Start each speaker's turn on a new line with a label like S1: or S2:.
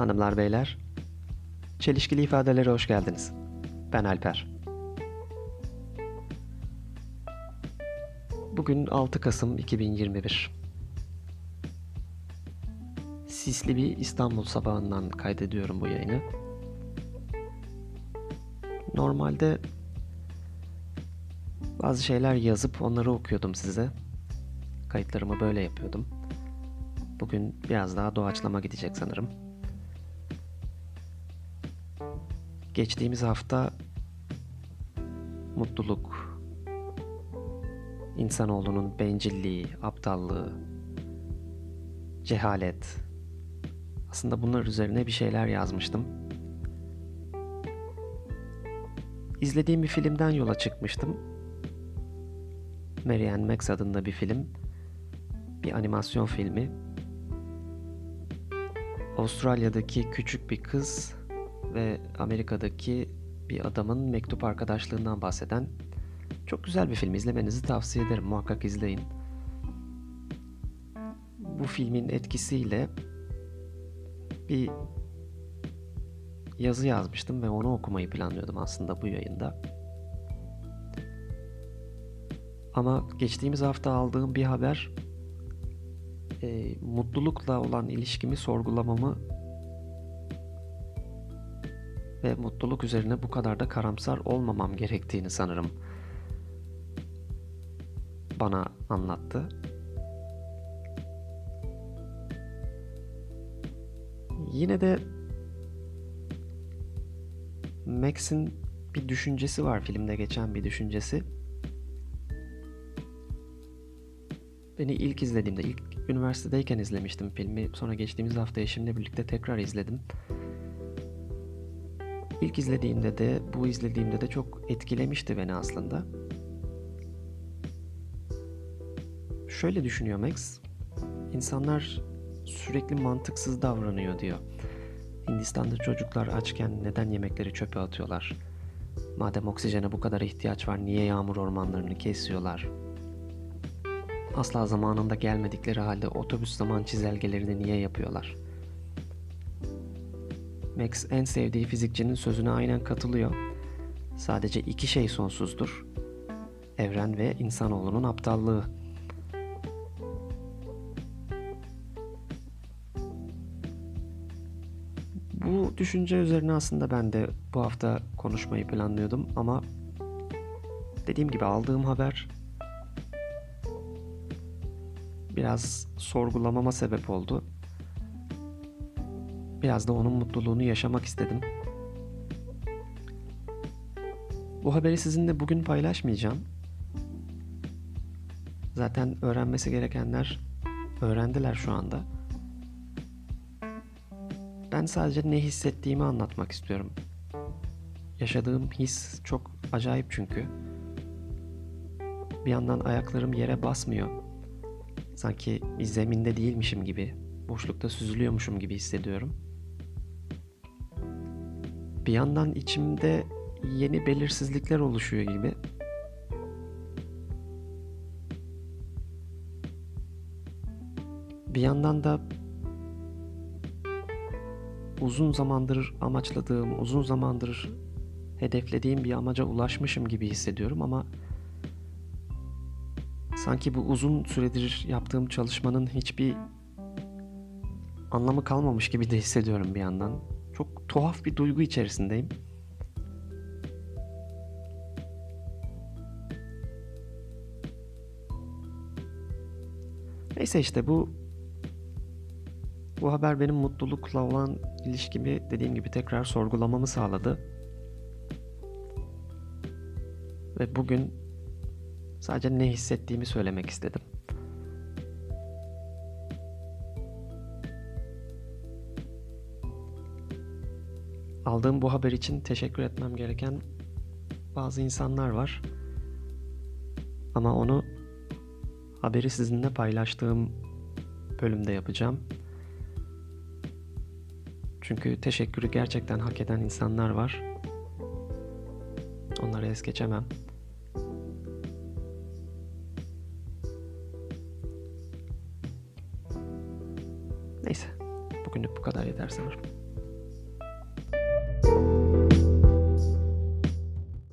S1: Hanımlar beyler, çelişkili ifadelere hoş geldiniz. Ben Alper. Bugün 6 Kasım 2021. Sisli bir İstanbul sabahından kaydediyorum bu yayını. Normalde bazı şeyler yazıp onları okuyordum size. Kayıtlarımı böyle yapıyordum. Bugün biraz daha doğaçlama gidecek sanırım. Geçtiğimiz hafta mutluluk, insanoğlunun bencilliği, aptallığı, cehalet. Aslında bunlar üzerine bir şeyler yazmıştım. İzlediğim bir filmden yola çıkmıştım. Marianne Max adında bir film. Bir animasyon filmi. Avustralya'daki küçük bir kız ve Amerika'daki bir adamın mektup arkadaşlığından bahseden çok güzel bir film. İzlemenizi tavsiye ederim. Muhakkak izleyin. Bu filmin etkisiyle bir yazı yazmıştım ve onu okumayı planlıyordum aslında bu yayında. Ama geçtiğimiz hafta aldığım bir haber e, mutlulukla olan ilişkimi sorgulamamı ve mutluluk üzerine bu kadar da karamsar olmamam gerektiğini sanırım bana anlattı. Yine de Max'in bir düşüncesi var filmde geçen bir düşüncesi. Beni ilk izlediğimde, ilk üniversitedeyken izlemiştim filmi. Sonra geçtiğimiz hafta eşimle birlikte tekrar izledim. İlk izlediğimde de, bu izlediğimde de çok etkilemişti beni aslında. Şöyle düşünüyor Max. İnsanlar sürekli mantıksız davranıyor diyor. Hindistan'da çocuklar açken neden yemekleri çöpe atıyorlar? Madem oksijene bu kadar ihtiyaç var niye yağmur ormanlarını kesiyorlar? Asla zamanında gelmedikleri halde otobüs zaman çizelgelerini niye yapıyorlar? Max en sevdiği fizikçinin sözüne aynen katılıyor. Sadece iki şey sonsuzdur. Evren ve insanoğlunun aptallığı. Bu düşünce üzerine aslında ben de bu hafta konuşmayı planlıyordum ama dediğim gibi aldığım haber biraz sorgulamama sebep oldu. Biraz da onun mutluluğunu yaşamak istedim. Bu haberi sizinle bugün paylaşmayacağım. Zaten öğrenmesi gerekenler öğrendiler şu anda. Ben sadece ne hissettiğimi anlatmak istiyorum. Yaşadığım his çok acayip çünkü. Bir yandan ayaklarım yere basmıyor. Sanki zeminde değilmişim gibi, boşlukta süzülüyormuşum gibi hissediyorum. Bir yandan içimde yeni belirsizlikler oluşuyor gibi. Bir yandan da uzun zamandır amaçladığım, uzun zamandır hedeflediğim bir amaca ulaşmışım gibi hissediyorum ama sanki bu uzun süredir yaptığım çalışmanın hiçbir anlamı kalmamış gibi de hissediyorum bir yandan. Çok tuhaf bir duygu içerisindeyim. Neyse işte bu bu haber benim mutlulukla olan ilişkimi dediğim gibi tekrar sorgulamamı sağladı. Ve bugün sadece ne hissettiğimi söylemek istedim. Aldığım bu haber için teşekkür etmem gereken bazı insanlar var. Ama onu haberi sizinle paylaştığım bölümde yapacağım. Çünkü teşekkürü gerçekten hak eden insanlar var. Onları es geçemem. Neyse. Bugünlük bu kadar yeter sanırım. you.